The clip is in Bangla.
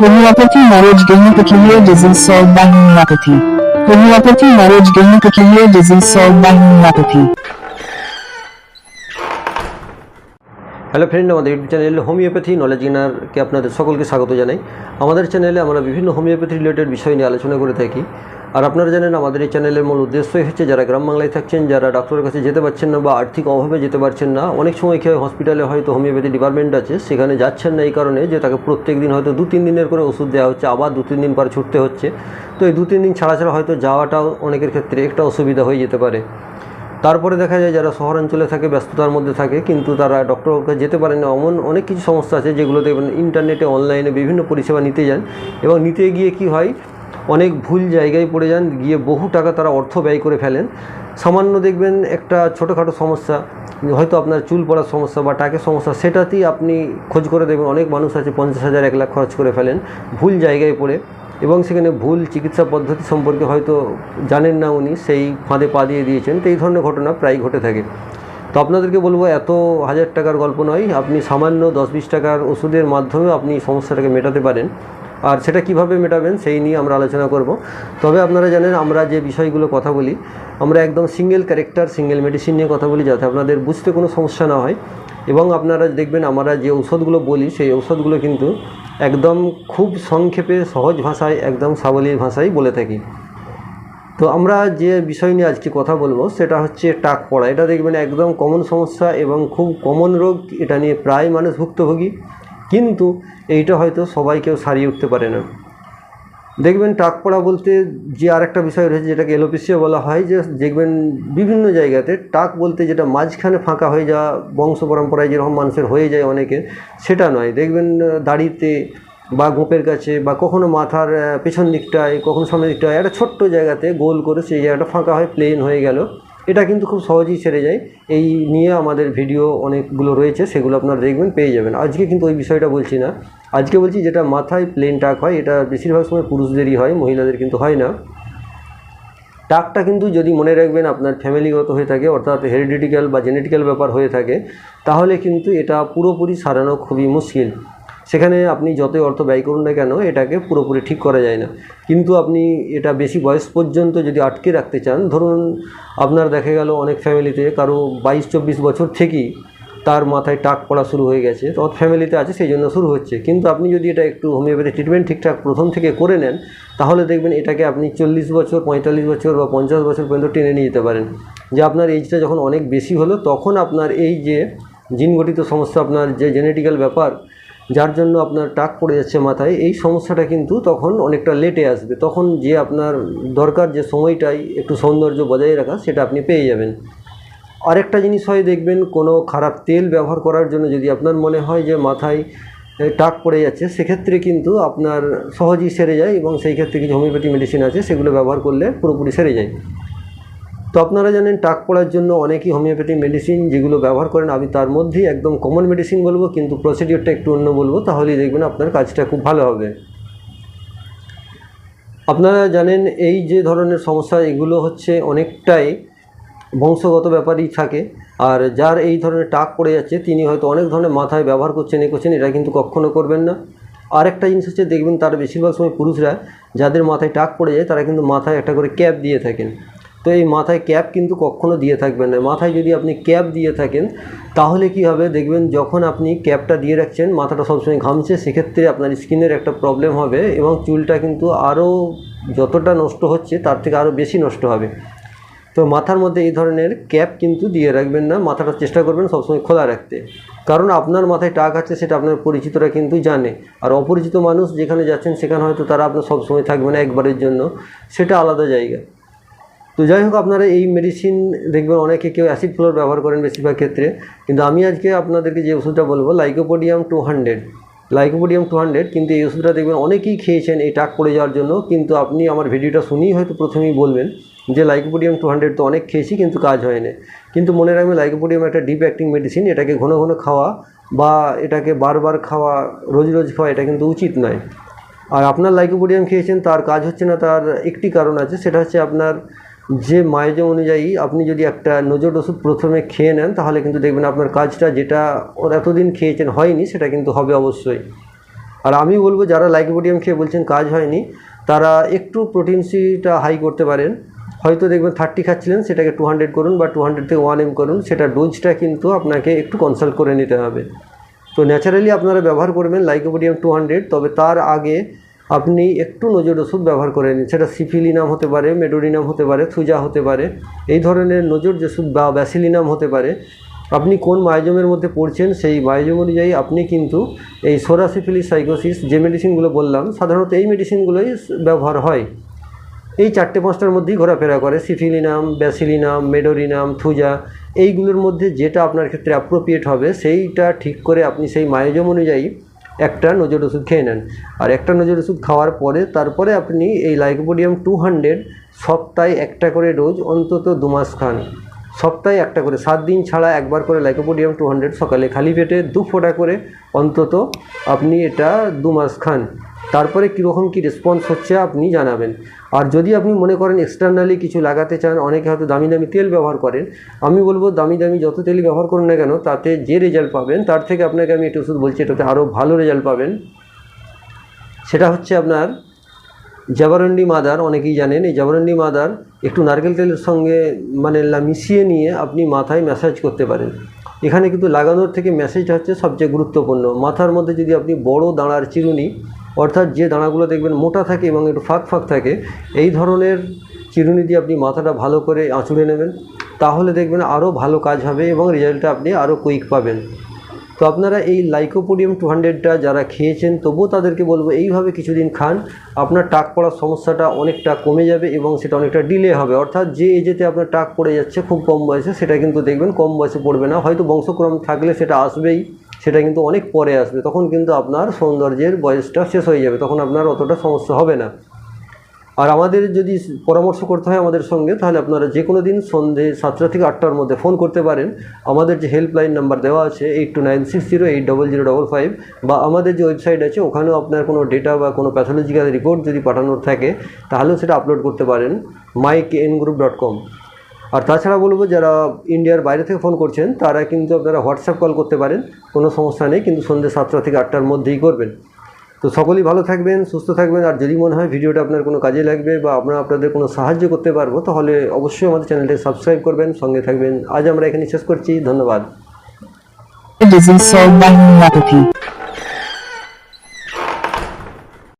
होम्योपैथी मैरिज गहन के लिए diesel solve by homeopathy homeopathy marriage गहन के लिए diesel solve by homeopathy hello friend আমাদের ইউটিউব চ্যানেলে হোমিওপ্যাথি নলেজ গেনারকে আপনাদের সকলকে স্বাগত জানাই। আমাদের চ্যানেলে আমরা বিভিন্ন হোমিওপ্যাথি রিলেটেড বিষয় নিয়ে আলোচনা করে থাকি। আর আপনারা জানেন, আমাদের এই চ্যানেলের মূল উদ্দেশ্যই হচ্ছে যারা গ্রাম বাংলায় থাকছেন, যারা ডক্টরের কাছে যেতে পারছেন না বা আর্থিক অভাবে যেতে পারছেন না, অনেক সময় কি হসপিটালে হয়তো হোমিওপ্যাথি ডিপার্টমেন্ট আছে, সেখানে যাচ্ছেন না এই কারণে যে তাকে প্রত্যেক দিন হয়তো দু তিন দিনের করে ওষুধ দেওয়া হচ্ছে, আবার দু তিন দিন পর ছুটতে হচ্ছে। তো এই দু তিন দিন ছাড়া ছাড়া হয়তো যাওয়াটাও অনেকের ক্ষেত্রে একটা অসুবিধা হয়ে যেতে পারে। তারপরে দেখা যায়, যারা শহরাঞ্চলে থাকে, ব্যস্ততার মধ্যে থাকে, কিন্তু তারা ডক্টরের কাছে যেতে পারে না, এমন অনেক কিছু সমস্যা আছে যেগুলো দেখবেন ইন্টারনেটে অনলাইনে বিভিন্ন পরিষেবা নিতে যান। এবং নিতে গিয়ে কি হয় অনেক ভুল জায়গায় পড়ে যান, গিয়ে বহু টাকা তারা অর্থ ব্যয় করে ফেলেন। সামান্য দেখবেন একটা ছোটোখাটো সমস্যা, হয়তো আপনার চুল পড়ার সমস্যা বা টাকের সমস্যা, সেটাতেই আপনি খোঁজ করে দেখবেন, অনেক মানুষ আছে পঞ্চাশ হাজার, এক লাখ খরচ করে ফেলেন, ভুল জায়গায় পড়ে। এবং সেখানে ভুল চিকিৎসা পদ্ধতি সম্পর্কে হয়তো জানেন না উনি, সেই ফাঁদে পা দিয়ে দিয়েছেন, তো এই ধরনের ঘটনা প্রায় ঘটে থাকে। তো আপনাদেরকে বলব, এত হাজার টাকার গল্প নয়, আপনি সামান্য দশ বিশ টাকার ওষুধের মাধ্যমে আপনি সমস্যাটাকে মেটাতে পারেন। আর সেটা কীভাবে মেটাবেন সেই নিয়ে আমরা আলোচনা করব। তবে আপনারা জানেন, আমরা যে বিষয়গুলো কথা বলি, আমরা একদম সিঙ্গেল ক্যারেক্টার সিঙ্গেল মেডিসিন নিয়ে কথা বলি যাতে আপনাদের বুঝতে কোনো সমস্যা না হয়। এবং আপনারা দেখবেন, আমরা যে ঔষধগুলো বলি, সেই ঔষধগুলো কিন্তু একদম খুব সংক্ষেপে, সহজ ভাষায়, একদম সাবলীল ভাষায় বলে থাকি। তো আমরা যে বিষয় নিয়ে আজকে কথা বলব, সেটা হচ্ছে টাক পড়া। এটা দেখবেন একদম কমন সমস্যা এবং খুব কমন রোগ, এটা নিয়ে প্রায় মানুষ ভুক্তভোগী। কিন্তু এইটা হয়তো সবাই কেউ সারিয়ে উঠতে পারে না। দেখবেন টাক পড়া বলতে যে আরেকটা বিষয় রয়েছে যেটাকে এলোপিসিয়া বলা হয়, যে দেখবেন বিভিন্ন জায়গাতে টাক বলতে যেটা মাঝখানে ফাঁকা হয়ে যাওয়া বংশ পরম্পরায় যেরকম মানুষের হয়ে যায় অনেকে, সেটা নয়। দেখবেন দাড়িতে বা গোপের কাছে বা কখনো মাথার পেছন দিকটায়, কখনো সামনের দিকটায় একটা ছোট্ট জায়গাতে গোল করে সেই জায়গাটা ফাঁকা হয় প্লেন হয়ে গেল। এটা কিন্তু খুব সহজেই সেরে যায়। এই নিয়ে আমাদের ভিডিও অনেকগুলো রয়েছে, সেগুলো আপনারা দেখবেন, পেয়ে যাবেন। আজকে কিন্তু ওই বিষয়টা বলছি না। আজকে বলছি যেটা মাথায় প্লেন টাক হয়, এটা বেশিরভাগ সময় পুরুষদেরই হয়, মহিলাদের কিন্তু হয় না। টাকটা কিন্তু যদি মনে রাখবেন আপনার ফ্যামিলিগত হয়ে থাকে, অর্থাৎ হেরিডিটিক্যাল বা জেনেটিক্যাল ব্যাপার হয়ে থাকে, তাহলে কিন্তু এটা পুরোপুরি সারানো খুবই মুশকিল। সেখানে আপনি যতই অর্থ ব্যয় করুন না কেন, এটাকে পুরোপুরি ঠিক করা যায় না। কিন্তু আপনি এটা বেশি বয়স পর্যন্ত যদি আটকে রাখতে চান, ধরুন আপনার দেখা গেল অনেক ফ্যামিলিতে কারও বাইশ চব্বিশ বছর থেকেই তার মাথায় টাক পড়া শুরু হয়ে গেছে, তো ফ্যামিলিতে আছে, সেই জন্য শুরু হচ্ছে। কিন্তু আপনি যদি এটা একটু হোমিওপ্যাথি ট্রিটমেন্ট ঠিকঠাক প্রথম থেকে করে নেন, তাহলে দেখবেন এটাকে আপনি চল্লিশ বছর, পঁয়তাল্লিশ বছর বা পঞ্চাশ বছর পর্যন্ত টেনে নিয়ে যেতে পারেন। যে আপনার এইজটা যখন অনেক বেশি হলো, তখন আপনার এই যে জিনগঠিত সমস্যা, আপনার যে জেনেটিক্যাল ব্যাপার যার জন্য আপনার টাক পড়ে যাচ্ছে মাথায়, এই সমস্যাটা কিন্তু তখন অনেকটা লেটে আসবে। তখন যে আপনার দরকার যে সময়টাই একটু সৌন্দর্য বজায় রাখা, সেটা আপনি পেয়ে যাবেন। আরেকটা জিনিস হয় দেখবেন, কোনো খারাপ তেল ব্যবহার করার জন্য যদি আপনার মনে হয় যে মাথায় টাক পড়ে যাচ্ছে, সেক্ষেত্রে কিন্তু আপনার সহজেই সেরে যায় এবং সেই ক্ষেত্রে কিছু হোমিওপ্যাথি মেডিসিন আছে, সেগুলো ব্যবহার করলে পুরোপুরি সেরে যায়। তো আপনারা জানেন, টাক পড়ার জন্য অনেকই হোমিওপ্যাথি মেডিসিন যেগুলো ব্যবহার করেন, আমি তার মধ্যেই একদম কমন মেডিসিন বলব, কিন্তু প্রসিডিওরটা একটু অন্য বলব, তাহলেই দেখবেন আপনার কাজটা খুব ভালো হবে। আপনারা জানেন, এই যে ধরনের সমস্যা, এগুলো হচ্ছে অনেকটাই বংশগত ব্যাপারই থাকে, আর যার এই ধরনের টাক পড়ে যাচ্ছে, তিনি হয়তো অনেক ধরনের মাথায় ব্যবহার করছেন, এ করছেন এটা কিন্তু কখনো করবেন না। আরেকটা জিনিস হচ্ছে, দেখবেন তারা বেশিরভাগ সময় পুরুষরা, যাদের মাথায় টাক পড়ে যায়, তারা কিন্তু মাথায় একটা করে ক্যাপ দিয়ে থাকেন। তো এই মাথায় ক্যাপ কিন্তু কখনো দিয়ে থাকবেন না। মাথায় যদি আপনি ক্যাপ দিয়ে থাকেন, তাহলে কি হবে? দেখবেন যখন আপনি ক্যাপটা দিয়ে রাখছেন, মাথাটা সবসময় ঘামছে, সেক্ষেত্রে আপনার স্কিনের একটা প্রবলেম হবে এবং চুলটা কিন্তু আরও যতটা নষ্ট হচ্ছে, তার থেকে আরও বেশি নষ্ট হবে। তো মাথার মধ্যে এই ধরনের ক্যাপ কিন্তু দিয়ে রাখবেন না। মাথাটা চেষ্টা করবেন সবসময় খোলা রাখতে। কারণ আপনার মাথায় টাক আছে, সেটা আপনার পরিচিতরা কিন্তু জানে। আর অপরিচিত মানুষ যেখানে যাচ্ছেন, সেখানে হয়তো তারা আপনার সবসময় থাকবে না একবারের জন্য। সেটা আলাদা জায়গা। তো যাই হোক, আপনারা এই মেডিসিন দেখবেন, অনেকে কেউ অ্যাসিড ফ্লোর ব্যবহার করেন বেশিরভাগ ক্ষেত্রে। কিন্তু আমি আজকে আপনাদেরকে যে ওষুধটা বলব lycopodium two hundred lycopodium two hundred কিন্তু এই ওষুধটা দেখবেন, অনেকেই খেয়েছেন এই টাক পড়ে যাওয়ার জন্য, কিন্তু আপনি আমার ভিডিওটা শুনেই হয়তো প্রথমেই বলবেন যে লাইকোপোডিয়াম টু হান্ড্রেড তো অনেক খেয়েছি, কিন্তু কাজ হয়নি। কিন্তু মনে রাখবেন লাইকোপোডিয়াম একটা ডিপ অ্যাক্টিং মেডিসিন এটাকে ঘন ঘন খাওয়া বা এটাকে বারবার খাওয়া, রোজ রোজ খাওয়া, এটা কিন্তু উচিত নয়। আর আপনার লাইকোপোডিয়াম খেয়েছেন, তার কাজ হচ্ছে না, তার একটি কারণ আছে, সেটা হচ্ছে আপনার যে মায়োজম অনুযায়ী আপনি যদি একটা নজর ওষুধ প্রথমে খেয়ে নেন, তাহলে কিন্তু দেখবেন আপনার কাজটা যেটা ওর এতদিন খেয়েছেন হয়নি, সেটা কিন্তু হবে অবশ্যই। আর আমি বলব, যারা লাইকোপোডিয়াম খেয়ে বলছেন কাজ হয়নি, তারা একটু প্রোটিনসিটা হাই করতে পারেন। হয়তো দেখবেন থার্টি খাচ্ছিলেন, সেটাকে টু হান্ড্রেড করুন বা টু হান্ড্রেড থেকে ওয়ান এম করুন, সেটা ডোজটা কিন্তু আপনাকে একটু কনসাল্ট করে নিতে হবে। তো ন্যাচারালি আপনারা ব্যবহার করবেন লাইকোপোডিয়াম টু হান্ড্রেড, তবে তার আগে আপনি একটু নজর ওষুধ ব্যবহার করে নিন সেটা সিফিলিনাম হতে পারে, মেডোরিনাম হতে পারে, থুজা হতে পারে। এই ধরনের নজর ওষুধ বা ব্যাসিলিনাম হতে পারে, আপনি কোন মায়োজমের মধ্যে পড়ছেন সেই মায়োজম অনুযায়ী আপনি কিন্তু এই সোরাসিফিলিস সাইকোসিস যে মেডিসিনগুলো বললাম, সাধারণত এই মেডিসিনগুলোই ব্যবহার হয়। এই চারটে পাঁচটার মধ্যেই ঘোরাফেরা করে, সিফিলিনাম, ব্যাসিলিনাম, মেডোরিনাম, থুজা। এইগুলোর মধ্যে যেটা আপনার ক্ষেত্রে অ্যাপ্রোপ্রিয়েট হবে, সেইটা ঠিক করে আপনি সেই মায়োজম অনুযায়ী একটা নজর ওষুধ খেয়ে নেন। আর একটা নজর ওষুধ খাওয়ার পরে তারপরে আপনি এই লাইকোপোডিয়াম টু হান্ড্রেড সপ্তাহে একটা করে ডোজ, অন্তত দু মাস খান। সপ্তাহে একটা করে, সাত দিন ছাড়া একবার করে লাইকোপোডিয়াম টু হান্ড্রেড সকালে খালি পেটে দু ফোঁটা করে অন্তত আপনি এটা দু মাস খান। তারপরে কীরকম কী রেসপন্স হচ্ছে আপনি জানাবেন। আর যদি আপনি মনে করেন এক্সটার্নালি কিছু লাগাতে চান, অনেকে হয়তো দামি দামি তেল ব্যবহার করেন, আমি বলব দামি দামি যত তেলই ব্যবহার করুন না কেন, তাতে যে রেজাল্ট পাবেন, তার থেকে আপনাকে আমি একটু ওষুধ বলছি, এটাতে আরও ভালো রেজাল্ট পাবেন। সেটা হচ্ছে আপনার জাবারন্ডি মাদার, অনেকেই জানেন, এই জাবারন্ডি মাদার একটু নারকেল তেলের সঙ্গে মানে মিশিয়ে নিয়ে আপনি মাথায় ম্যাসাজ করতে পারেন। এখানে কিন্তু লাগানোর থেকে ম্যাসেজটা হচ্ছে সবচেয়ে গুরুত্বপূর্ণ। মাথার মধ্যে যদি আপনি বড় দাঁড়ার চিরুনি অর্থাৎ যে দাঁড়াগুলো দেখবেন মোটা থাকে এবং একটু ফাঁক ফাঁক থাকে, এই ধরনের চিরুনি দিয়ে আপনি মাথাটা ভালো করে আঁচড়ে নেবেন, তাহলে দেখবেন আরও ভালো কাজ হবে এবং রেজাল্টটা আপনি আরও কুইক পাবেন। তো আপনারা এই লাইকোপোডিয়াম টু হান্ড্রেডটা যারা খেয়েছেন, তবুও তাদেরকে বলব এইভাবে কিছুদিন খান, আপনার টাক পড়ার সমস্যাটা অনেকটা কমে যাবে এবং সেটা অনেকটা ডিলে হবে। অর্থাৎ যে এজেতে আপনার টাক পড়ে যাচ্ছে, খুব কম বয়সে, সেটা কিন্তু দেখবেন কম বয়সে পড়বে না, হয়তো বংশক্রম থাকলে সেটা আসবেই। সেটা কিন্তু অনেক পরে আসবে, তখন কিন্তু আপনার সৌন্দর্যের বয়সটা শেষ হয়ে যাবে, তখন আপনার অতটা সমস্যা হবে না। আর আমাদের যদি পরামর্শ করতে হয় আমাদের সঙ্গে, তাহলে আপনারা যে কোনো দিন সন্ধে সাতটা থেকে আটটার মধ্যে ফোন করতে পারেন। আমাদের যে হেল্পলাইন নাম্বার দেওয়া আছে eight two nine six zero eight double zero double five বা আমাদের যে ওয়েবসাইট আছে, ওখানেও আপনার কোনো ডেটা বা কোনো প্যাথোলজিক্যাল রিপোর্ট যদি পাঠানোর থাকে, তাহলেও সেটা আপলোড করতে পারেন। Mike N group dot com আর তাছাড়া বলব যারা ইন্ডিয়ার বাইরে থেকে ফোন করছেন, তারা কিন্তু আপনারা হোয়াটসঅ্যাপ কল করতে পারেন, কোনো সমস্যা নেই, কিন্তু সন্ধ্যে সাতটা থেকে আটটার মধ্যেই করবেন। তো সকলেই ভালো থাকবেন, সুস্থ থাকবেন, আর যদি মনে হয় ভিডিওটা আপনার কোনো কাজে লাগবে বা আমরা আপনাদের কোনো সাহায্য করতে পারব, তাহলে অবশ্যই আমাদের চ্যানেলটাকে সাবস্ক্রাইব করবেন, সঙ্গে থাকবেন। আজ আমরা এখানে শেষ করছি, ধন্যবাদ।